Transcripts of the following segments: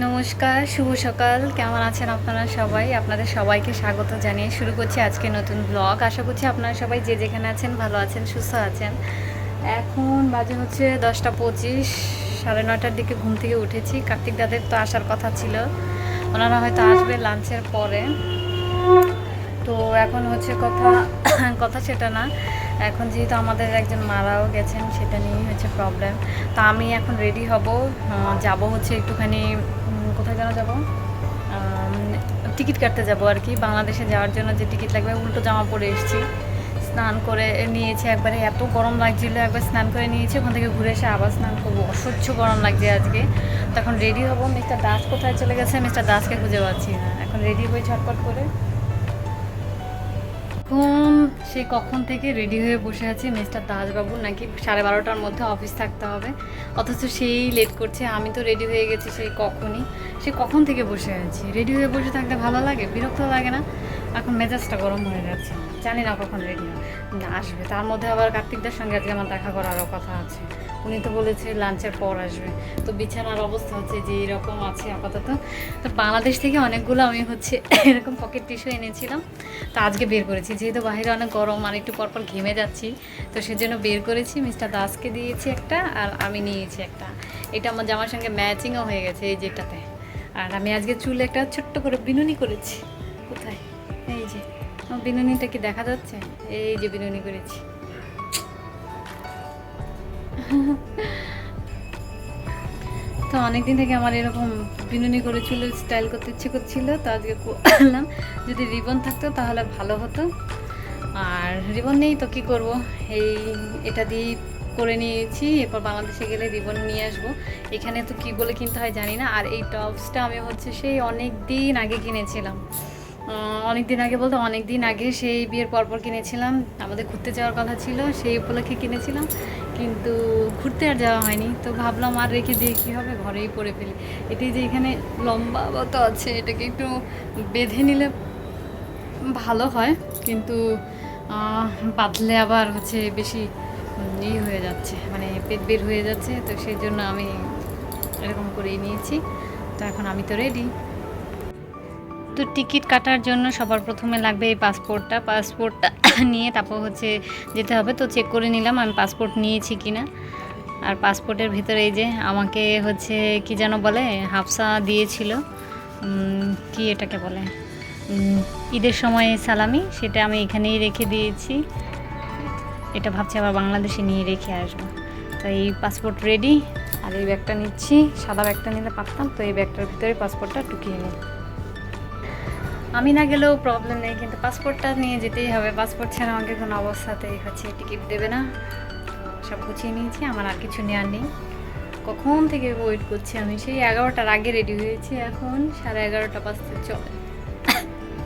নমস্কার, শুভ সকাল। কেমন আছেন আপনারা সবাই? আপনাদের সবাইকে স্বাগত জানিয়ে শুরু করছি আজকে নতুন ব্লগ আশা করছি আপনারা সবাই যে যেখানে আছেন, ভালো আছেন, সুস্থ আছেন। এখন বাজে হচ্ছে দশটা পঁচিশ, সাড়ে নটার দিকে ঘুম থেকে উঠেছি। কার্তিক দাদের তো আসার কথা ছিল। ওনারা হয়তো আসবে লাঞ্চের পরে। তো এখন হচ্ছে কথা কথা সেটা না। এখন যেহেতু আমাদের একজন মারাও গেছেন, সেটা নিয়েই হচ্ছে প্রবলেম তো আমি এখন রেডি হব। যাব হচ্ছে একটুখানি কোথায় যেন যাব? টিকিট কাটতে যাব আর কি। বাংলাদেশে যাওয়ার জন্য যে টিকিট লাগবে, উল্টো জামা পরে এসেছি। স্নান করে নিয়েছি, একবারে এত গরম লাগছিল, একবার স্নান করে নিয়েছি। ওখান থেকে ঘুরে এসে আবার স্নান করব। অসহ্য গরম লাগছে আজকে। তখন রেডি হব। মিস্টার দাস কোথায় চলে গেছে? মিস্টার দাসকে খুঁজে পাচ্ছি না। এখন রেডি হয়ে ঝটপট করে। এখন সে কখন থেকে রেডি হয়ে বসে আছে মিস্টার দাসবাবু নাকি সাড়ে বারোটার মধ্যে অফিস থাকতে হবে। অথচ সেই লেট করছে, আমি তো রেডি হয়ে গেছি সেই কখনই। সে কখন থেকে বসে আছি? রেডি হয়ে বসে থাকতে ভালো লাগে? বিরক্ত লাগে না? এখন মেজাজটা গরম হয়ে যাচ্ছে। জানি না কখন রেডি না, আসবে। তার মধ্যে আবার কার্তিকদের সঙ্গে আজকে আমার দেখা করারও কথা আছে। উনি তো বলেছে লাঞ্চের পর আসবে। তো বিছানার অবস্থা হচ্ছে যে এরকম আছে আপাতত। তো বাংলাদেশ থেকে অনেকগুলো আমি হচ্ছে এরকম পকেট টিস্যু এনেছিলাম। তো আজকে বের করেছি। যেহেতু বাইরে অনেক গরম, আর একটু পরপর ঘেমে যাচ্ছি, তো সেজন্য বের করেছি। মিস্টার দাসকে দিয়েছি একটা, আর আমি নিয়েছি একটা। এটা আমার জামার সঙ্গে ম্যাচিংও হয়ে গেছে এই যেটাতে। আর আমি আজকে চুলে একটা ছোট্ট করে বিনুনি করেছি। কোথায়? বিনুনিটা কি দেখা যাচ্ছে? এই যে বিনুনি করেছি। তো অনেকদিন থেকে আমার এরকম বিনুনি করে চুলের স্টাইল করতে ইচ্ছে করছিল, তো আজকে করলাম। যদি রিবন থাকতো তাহলে ভালো হতো। আর রিবন নেই তো কি করব? এই এটা দিয়ে করে নিয়েছি। এরপর বাংলাদেশে গেলে রিবন নিয়ে আসব। এখানে তো কি বলে কিনতে হয় জানি না। আর এই টপসটা আমি হচ্ছে সেই অনেক দিন আগে কিনেছিলাম। অনেক দিন আগে বলতে অনেক দিন আগে সেই বিয়ের পরপর কিনেছিলাম। আমাদের ঘুরতে যাওয়ার কথা ছিল, সেই উপলক্ষে কিনেছিলাম। কিন্তু ঘুরতে আর যাওয়া হয়নি। তো ভাবলাম আর রেখে দিয়ে কী হবে? ঘরেই পরে ফেলি। এটি যে এখানে লম্বা মতো আছে, এটাকে একটু বেঁধে নিলে ভালো হয়। কিন্তু বাঁধলে আবার হচ্ছে বেশি ই হয়ে যাচ্ছে মানে পেট বের হয়ে যাচ্ছে। তো সেই জন্য আমি এরকম করেই নিয়েছি। তো এখন আমি তো রেডি তো টিকিট কাটার জন্য সবার প্রথমে লাগবে এই পাসপোর্টটা। পাসপোর্টটা নিয়ে তারপর হচ্ছে যেতে হবে। তো চেক করে নিলাম আমি পাসপোর্ট নিয়েছি কি না আর পাসপোর্টের ভিতরে এই যে আমাকে হচ্ছে কি যেন বলে, হাফসা দিয়েছিল। কি এটাকে বলে? ঈদের সময় সালামি, সেটা আমি এখানেই রেখে দিয়েছি। এটা ভাবছি আবার বাংলাদেশে নিয়ে রেখে আসব। তো এই পাসপোর্ট রেডি আর এই ব্যাগটা নিচ্ছি। সাদা ব্যাগটা নিলে পারতাম, তো এই ব্যাগটার ভিতরে পাসপোর্টটা টুকিয়ে নিই। আমি না গেলেও প্রবলেম নেই কিন্তু পাসপোর্টটা নিয়ে যেতেই হবে। পাসপোর্ট ছাড়া আমাকে কোনো অবস্থাতেই হচ্ছে টিকিট দেবে না। সব গুছিয়ে নিয়েছি আমার আর কিছু নেওয়ার নেই। কখন থেকে ওয়েট করছি আমি? সেই এগারোটার আগে রেডি হয়েছি এখন সাড়ে এগারোটা বাজতে চলে।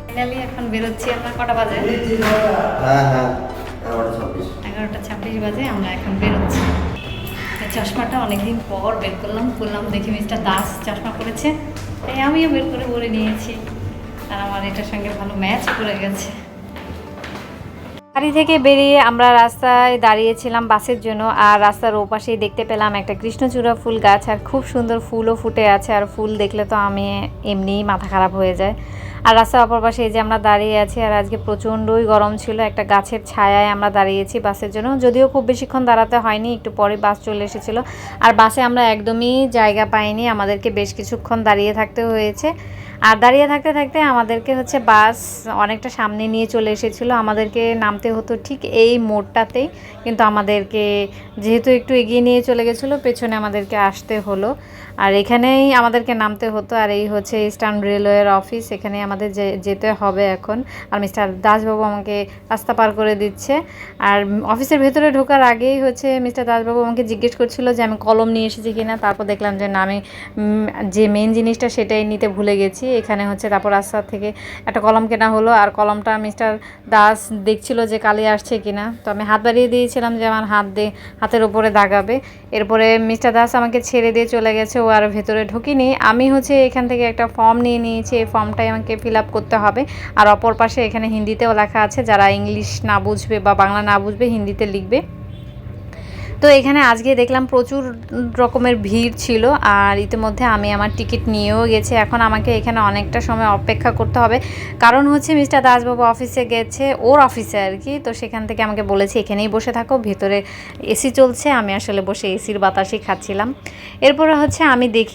ফাইনালি এখন বেরোচ্ছি আপনার কটা বাজে? হ্যাঁ হ্যাঁ এগারোটা ছাব্বিশ। বাজে আমরা এখন বেরোচ্ছি। চশমাটা অনেকদিন পর বের করলাম করলাম দেখি মিস্টার দাস চশমা পরেছে। তাই আমিও বের করে বলে নিয়েছি। আর আমার এটার সঙ্গে ভালো ম্যাচ করে গেছে। বাড়ি থেকে বেরিয়ে আমরা রাস্তায় দাঁড়িয়েছিলাম বাসের জন্য, আর রাস্তার ওপাশেই দেখতে পেলাম একটা কৃষ্ণচূড়া ফুল গাছ, আর খুব সুন্দর ফুলও ফুটে আছে, আর ফুল দেখলে তো আমি এমনিই মাথা খারাপ হয়ে যায়। আর রাস্তার অপর পাশে এই যে আমরা দাঁড়িয়ে আছি, আর আজকে প্রচণ্ডই গরম ছিল, একটা গাছের ছায়ায় আমরা দাঁড়িয়েছি বাসের জন্য। যদিও খুব বেশিক্ষণ দাঁড়াতে হয়নি, একটু পরে বাস চলে এসেছিল। আর বাসে আমরা একদমই জায়গা পাইনি, আমাদেরকে বেশ কিছুক্ষণ দাঁড়িয়ে থাকতে হয়েছে। আর দাঁড়িয়ে থাকতে থাকতে আমাদেরকে হচ্ছে বাস অনেকটা সামনে নিয়ে চলে এসেছিল। আমাদেরকে নামতে হতো ঠিক এই মোড়টাতেই, কিন্তু আমাদেরকে যেহেতু একটু এগিয়ে নিয়ে চলে গেছিল, পেছনে আমাদেরকে আসতে হলো। আর এখানেই আমাদেরকে নামতে হতো, আর এই হচ্ছে ইস্টার্ন রেলওয়ের অফিস এখানে আমাদের যেতে হবে এখন। আর মিস্টার দাসবাবু আমাকে রাস্তা পার করে দিচ্ছে। আর অফিসের ভেতরে ঢোকার আগেই হচ্ছে মিস্টার দাসবাবু আমাকে জিজ্ঞেস করছিল যে, আমি কলম নিয়ে এসেছি কিনা। তারপর দেখলাম যে, না, আমি যে মেন জিনিসটা সেটাই নিতে ভুলে গেছি। এখানে হচ্ছে তারপর রাস্তা থেকে একটা কলম কেনা হলো। আর কলমটা মিস্টার দাস দেখছিল যে, কালি আসছে কিনা। তো আমি হাত বাড়িয়ে দিয়েছিলাম যে, আমার হাত দিয়ে হাতের ওপরে দাগাবে। এরপরে মিস্টার দাস আমাকে ছেড়ে দিয়ে চলে গেছে। আর ভেতরে ঢুকিনি। আমি হচ্ছে এখান থেকে একটা ফর্ম নিয়ে নিয়েছি। এই ফর্মটাই আমাকে ফিল আপ করতে হবে। আর অপর পাশে এখানে হিন্দিতেও লেখা আছে, যারা ইংলিশ না বুঝবে বা বাংলা না বুঝবে, হিন্দিতে লিখবে। তো এখানে আজকে দেখলাম প্রচুর রকমের ভিড় ছিল আর ইতিমধ্যে আমি আমার টিকিট নিয়েও গেছি। এখন আমাকে এখানে অনেকটা সময় অপেক্ষা করতে হবে। কারণ হচ্ছে মিস্টার দাসবাবু অফিসে গেছে, ওর অফিসে আর কি। তো সেখান থেকে আমাকে বলেছে, এখানেই বসে থাকো, ভেতরে এসি চলছে। আমি আসলে বসে এসির বাতাসই খাচ্ছিলাম। এরপরে হচ্ছে আমি দেখি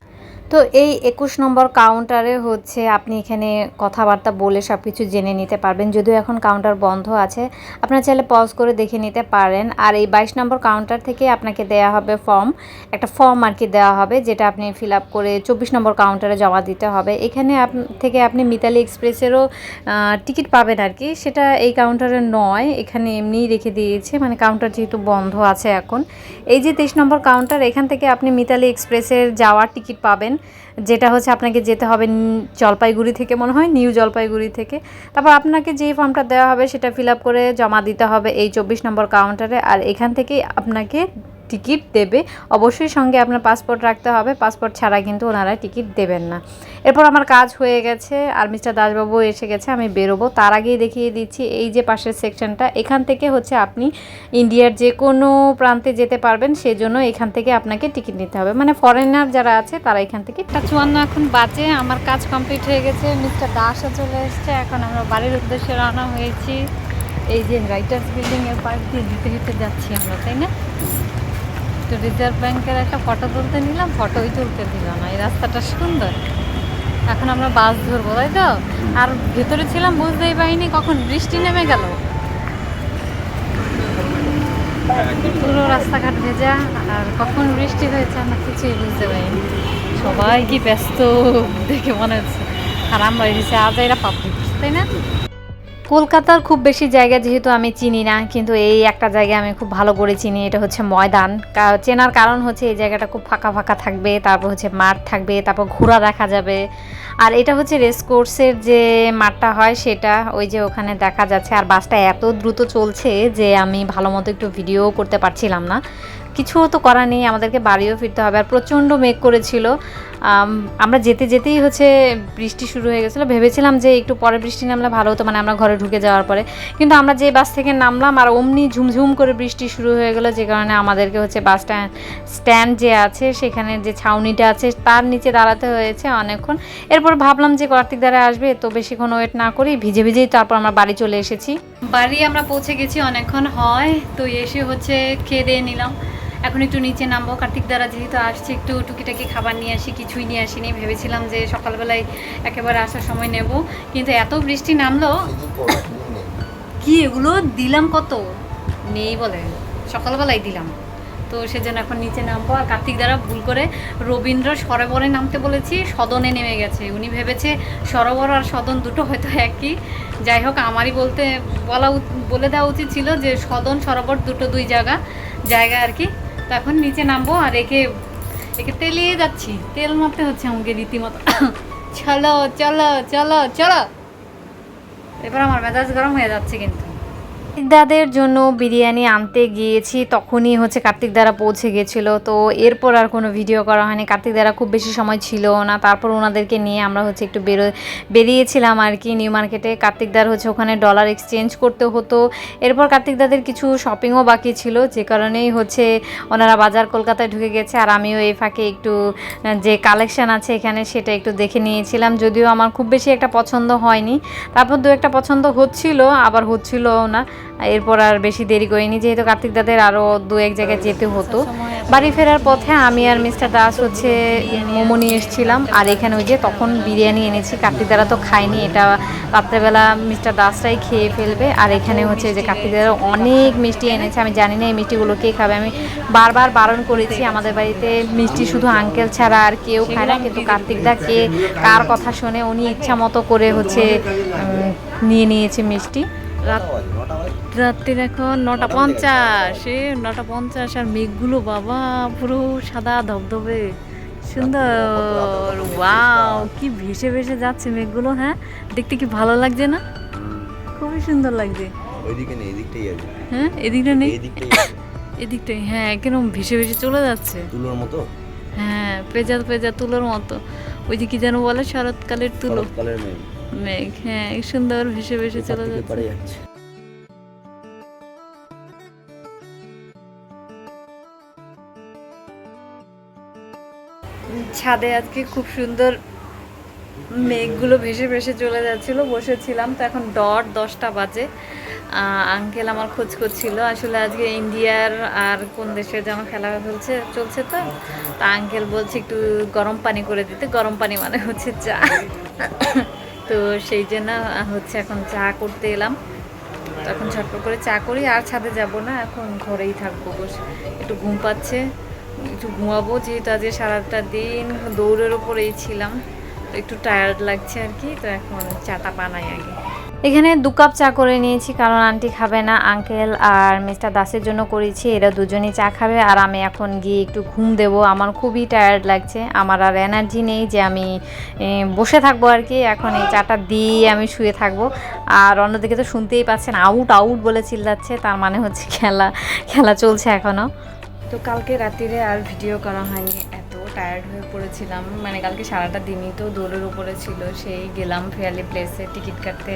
তো এই একুশ নম্বর কাউন্টারে হচ্ছে আপনি এখানে কথাবার্তা বলে সব কিছু জেনে নিতে পারবেন। যদিও এখন কাউন্টার বন্ধ আছে, আপনারা চাইলে পজ করে দেখে নিতে পারেন। আর এই বাইশ নম্বর কাউন্টার থেকে আপনাকে দেয়া হবে ফর্ম একটা ফর্ম আর কি দেওয়া হবে, যেটা আপনি ফিল আপ করে চব্বিশ নম্বর কাউন্টারে জমা দিতে হবে। এখানে আপ, থেকে আপনি মিতালি এক্সপ্রেসেরও টিকিট পাবেন আর কি। সেটা এই কাউন্টারে নয়, এখানে এমনিই রেখে দিয়েছে। মানে কাউন্টার যেহেতু বন্ধ আছে এখন। এই যে তেইশ নম্বর কাউন্টার এখান থেকে আপনি মিতালি এক্সপ্রেসের যাওয়ার টিকিট পাবেন। যেটা হচ্ছে আপনাকে যেতে হবে জলপাইগুড়ি থেকে মনে হয়, নিউ জলপাইগুড়ি থেকে। তারপর আপনাকে যেই ফর্মটা দেওয়া হবে সেটা ফিল আপ করে জমা দিতে হবে এই চব্বিশ নম্বর কাউন্টারে আর এখান থেকেই আপনাকে টিকিট দেবে। অবশ্যই সঙ্গে আপনার পাসপোর্ট রাখতে হবে। পাসপোর্ট ছাড়া কিন্তু ওনারা টিকিট দেবেন না। এরপর আমার কাজ হয়ে গেছে আর মিস্টার দাসবাবু এসে গেছে, আমি বেরোবো। তার আগেই দেখিয়ে দিচ্ছি এই যে পাশের সেকশনটা। এখান থেকে হচ্ছে আপনি ইন্ডিয়ার যে কোনো প্রান্তে যেতে পারবেন, সেজন্য এখান থেকে আপনাকে টিকিট নিতে হবে। মানে ফরেনার যারা আছে, তারা এখান থেকে চুয়ান্ন এখন বাজে, আমার কাজ কমপ্লিট হয়ে গেছে। মিস্টার দাসও চলে এসছে, এখন আমরা বাড়ির উদ্দেশ্যে রওনা হয়েছি। এই যে রাইটার্স বিল্ডিংয়ের পাশ দিয়ে হেঁটে হেঁটে যাচ্ছি আমরা, তাই না? তো রিজার্ভ ব্যাংকের একটা ফটো তুলতে নিলাম ফটোই তুলতে দিল না। এই রাস্তাটা সুন্দর। এখন আমরা বাস ধরবো তাই তো? আর ভেতরে ছিলাম বুঝতেই পারিনি কখন বৃষ্টি নেমে গেল। পুরো রাস্তাঘাট ভেজা আর কখন বৃষ্টি হয়েছে আমরা কিছুই বুঝতে পারিনি। সবাই কি ব্যস্ত দেখে মনে হচ্ছে। আর আমরা এসেছি আজ এরা পাবলিক তাই না? কলকাতার খুব বেশি জায়গা যেহেতু আমি চিনি না, কিন্তু এই একটা জায়গা আমি খুব ভালো করে চিনি, এটা হচ্ছে ময়দান। চেনার কারণ হচ্ছে এই জায়গাটা খুব ফাঁকা ফাঁকা থাকবে, তারপর হচ্ছে মাঠ থাকবে, তারপর ঘোড়া দেখা যাবে। আর এটা হচ্ছে রেস কোর্সের যে মাঠটা হয় সেটা, ওই যে ওখানে দেখা যাচ্ছে। আর বাসটা এত দ্রুত চলছে যে আমি ভালো মতো একটু ভিডিও করতে পারছিলাম না। কিছু তো করার নেই, আমাদেরকে বাড়িও ফিরতে হবে। আর প্রচণ্ড মেঘ করেছিল। আমরা যেতে যেতেই হচ্ছে বৃষ্টি শুরু হয়ে গেছিল। ভেবেছিলাম যে একটু পরে বৃষ্টি নামলে ভালো হতো মানে আমরা ঘরে ঢুকে যাওয়ার পরে। কিন্তু আমরা যে বাস থেকে নামলাম, আর অমনি ঝুমঝুম করে বৃষ্টি শুরু হয়ে গেলো, যে কারণে আমাদেরকে হচ্ছে বাস স্ট্যান্ড স্ট্যান্ড যে আছে, সেখানে যে ছাউনিটা আছে, তার নিচে দাঁড়াতে হয়েছে অনেকক্ষণ। এরপর ভাবলাম যে কার্তিক দ্বারা আসবে, তো বেশিক্ষণ ওয়েট না করি, ভিজে ভিজেই তারপর আমরা বাড়ি চলে এসেছি। বাড়ি আমরা পৌঁছে গেছি, অনেকক্ষণ হয়, তো এসে হচ্ছে খেয়ে দিয়ে নিলাম। এখন একটু নিচে নামবো। কার্তিক দ্বারা যেহেতু আসছে, একটু টুকিটাকি খাবার নিয়ে আসি, কিছুই নিয়ে আসিনি। ভেবেছিলাম যে সকালবেলায় একেবারে আসার সময় নেব। কিন্তু এত বৃষ্টি নামলো, কি এগুলো দিলাম কত? নেই বলে, সকালবেলায় দিলাম। তো সেজন্য এখন নিচে নামবো। আর কার্তিক দ্বারা ভুল করে রবীন্দ্র সরোবরে নামতে বলেছি, সদনে নেমে গেছে। উনি ভেবেছে সরোবর আর সদন দুটো হয়তো একই। যাই হোক, আমারই বলতে, বলা বলে দেওয়া উচিত ছিল যে সদন, সরোবর দুটো দুই জায়গা জায়গা আর কি। তো এখন নিচে নামবো আর একে একে তেলিয়ে যাচ্ছি। তেল মারতে হচ্ছে আমাকে রীতিমতো। চলো চলো চলো চলো। এবার আমার মেজাজ গরম হয়ে যাচ্ছে কিন্তু। দাদের জন্য বিরিয়ানি আনতে গিয়েছি, তখনই হচ্ছে কার্তিক দ্বারা পৌঁছে গেছিল। তো এরপর আর কোনো ভিডিও করা হয়নি। কার্তিক দ্বারা খুব বেশি সময় ছিল না। তারপর ওনাদেরকে নিয়ে আমরা হচ্ছে একটু বেরো, বেরিয়েছিলাম আর কি নিউ মার্কেটে। কার্তিক দ্বার হচ্ছে ওখানে ডলার এক্সচেঞ্জ করতে হতো। এরপর কার্তিক দাদের কিছু শপিংও বাকি ছিল, যে কারণেই হচ্ছে ওনারা বাজার কলকাতায় ঢুকে গেছে। আর আমিও এই ফাঁকে একটু, যে কালেকশন আছে এখানে সেটা একটু দেখে নিয়েছিলাম। যদিও আমার খুব বেশি একটা পছন্দ হয়নি। তারপর দু একটা পছন্দ হচ্ছিল, আবার হচ্ছিলও না। এরপর আর বেশি দেরি করিনি, যেহেতু কার্তিক দাদের আরও দু এক জায়গায় যেতে হতো। বাড়ি ফেরার পথে আমি আর মিস্টার দাস হচ্ছে মোমো নিয়ে এসেছিলাম, আর এখানে ওই যে তখন বিরিয়ানি এনেছি, কার্তিক দাদা তো খায়নি, এটা রাত্রেবেলা মিস্টার দাসটাই খেয়ে ফেলবে, আর এখানে হচ্ছে যে কার্তিক দাদা অনেক মিষ্টি এনেছে, আমি জানি না এই মিষ্টিগুলো কে খাবে, আমি বারবার বারণ করেছি আমাদের বাড়িতে, মিষ্টি শুধু আঙ্কেল ছাড়া আর কেউ খায় না, কিন্তু কার্তিক দা কে কার কথা শুনে, উনি ইচ্ছা মতো করে হচ্ছে নিয়ে নিয়েছে মিষ্টি। রাত্রির এখন নটা পঞ্চাশ। এ নটা পঞ্চাশ আর মেঘগুলো বাবা পুরো সাদা ধবধবে। সুন্দর। ওয়াও কি ভেসে ভেসে যাচ্ছে মেঘগুলো হ্যাঁ? দেখতে কি ভালো লাগছে না? খুবই সুন্দর লাগছে। ওইদিকে নেই এদিকটাই আছে। হ্যাঁ এদিকটা নেই? এদিকটাই হ্যাঁ কিরম ভেসে ভেসে চলে যাচ্ছে। তুলোর মতো? হ্যাঁ পেজা পেজা তুলোর মতো। ওই যে কি যেন বলে শরৎকালের তুলো। শরৎকালের মেঘ। মেঘ হ্যাঁ সুন্দর ভেসে ভেসে চলে যাচ্ছে। ছাদে আজকে খুব সুন্দর মেঘগুলো ভেসে ভেসে চলে যাচ্ছিল বসেছিলাম তো এখন ডট দশটা বাজে। আঙ্কেল আমার খোঁজ করছিল আসলে আজকে ইন্ডিয়ার আর কোন দেশে যেন খেলা চলছে চলছে তো? তা আঙ্কেল বলছে একটু গরম পানি করে দিতে গরম পানি মানে হচ্ছে চা। তো সেই জন্য হচ্ছে এখন চা করতে এলাম। এখন ঝটপট করে চা করি, আর ছাদে যাব না, এখন ঘরেই থাকব বসে। একটু ঘুম পাচ্ছে, একটু ঘুমাবো যেহেতু আজকে সারাটা দিন দৌড়ের ওপরেই ছিলাম। একটু টায়ার্ড লাগছে আর কি, তো এখন চাটা বানাই আগে। এখানে দু কাপ চা করে নিয়েছি, কারণ আন্টি খাবে না, আঙ্কেল আর মিস্টার দাসের জন্য করেছি, এরা দুজনেই চা খাবে, আর আমি এখন গিয়ে একটু ঘুম দেবো। আমার খুবই টায়ার্ড লাগছে, আমার আর এনার্জি নেই যে আমি বসে থাকব আর কি, এখন এই চাটা দিয়ে আমি শুয়ে থাকব। আর অন্যদিকে তো শুনতেই পাচ্ছেন আউট আউট বলে চিল্লাচ্ছে, তার মানে হচ্ছে খেলা খেলা চলছে এখনও তো কালকে রাত্রিরে আর ভিডিও করা হয়নি টায়ার্ড হয়ে পড়েছিলাম। মানে কালকে সারাটা দিনই তো দৌড়ের উপরে ছিল, সেই গেলাম ফেয়ালি প্লেসে টিকিট কাটতে।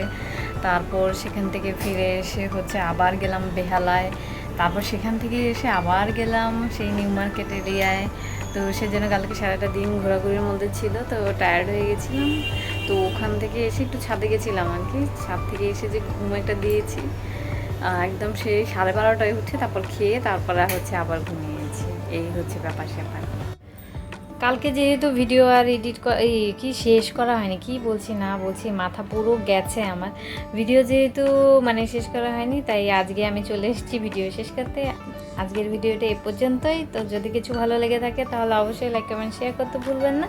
তারপর সেখান থেকে ফিরে এসে হচ্ছে আবার গেলাম বেহালায়। তারপর সেখান থেকে এসে আবার গেলাম সেই নিউ মার্কেট এরিয়ায়। তো সেজন্য কালকে সারাটা দিন ঘোরাঘুরির মধ্যে ছিল, তো টায়ার্ড হয়ে গেছিলাম। তো ওখান থেকে এসে একটু ছাদে গেছিলাম আর কি। ছাদ থেকে এসে যে ঘুম একটা দিয়েছি একদম সেই সাড়ে বারোটায় উঠে তারপর খেয়ে তারপরে হচ্ছে আবার ঘুমিয়েছি। এই হচ্ছে ব্যাপার স্যাপার কালকে যেহেতু ভিডিও আর এডিট এই কি শেষ করা হয়নি, কি বলছি না বলছি, মাথা পুরো গেছে আমার। ভিডিও যেহেতু মানে শেষ করা হয়নি, তাই আজকে আমি চলে এসেছি ভিডিও শেষ করতে। আজকের ভিডিওটা এ পর্যন্তই। তো যদি কিছু ভালো লেগে থাকে, তাহলে অবশ্যই লাইক কমেন্ট শেয়ার করতে ভুলবেন না।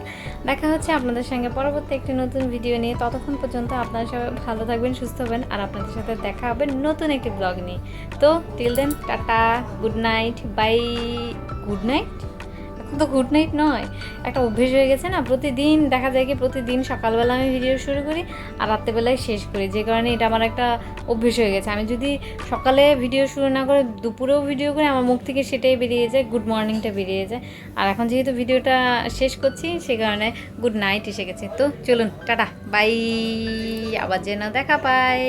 দেখা হচ্ছে আপনাদের সঙ্গে পরবর্তী একটি নতুন ভিডিও নিয়ে। ততক্ষণ পর্যন্ত আপনারা সবাই ভালো থাকবেন, সুস্থ হবেন, আর আপনাদের সাথে দেখা হবে নতুন একটি ব্লগ নিয়ে। তো till then tata good night bye good night তো গুড নাইট নয়। একটা অভ্যেস হয়ে গেছে না, প্রতিদিন দেখা যায় কি প্রতিদিন সকালবেলা আমি ভিডিও শুরু করি আর রাত্রেবেলায় শেষ করি। যে কারণে এটা আমার একটা অভ্যেস হয়ে গেছে। আমি যদি সকালে ভিডিও শুরু না করে দুপুরেও ভিডিও করি, আমার মুখ থেকে সেটাই বেরিয়ে যায় গুড মর্নিংটা বেরিয়ে যায়। আর এখন যেহেতু ভিডিওটা শেষ করছি, সে কারণে গুড নাইট এসে গেছে। তো চলুন, টাটা বাই আবার যেন দেখা পাই।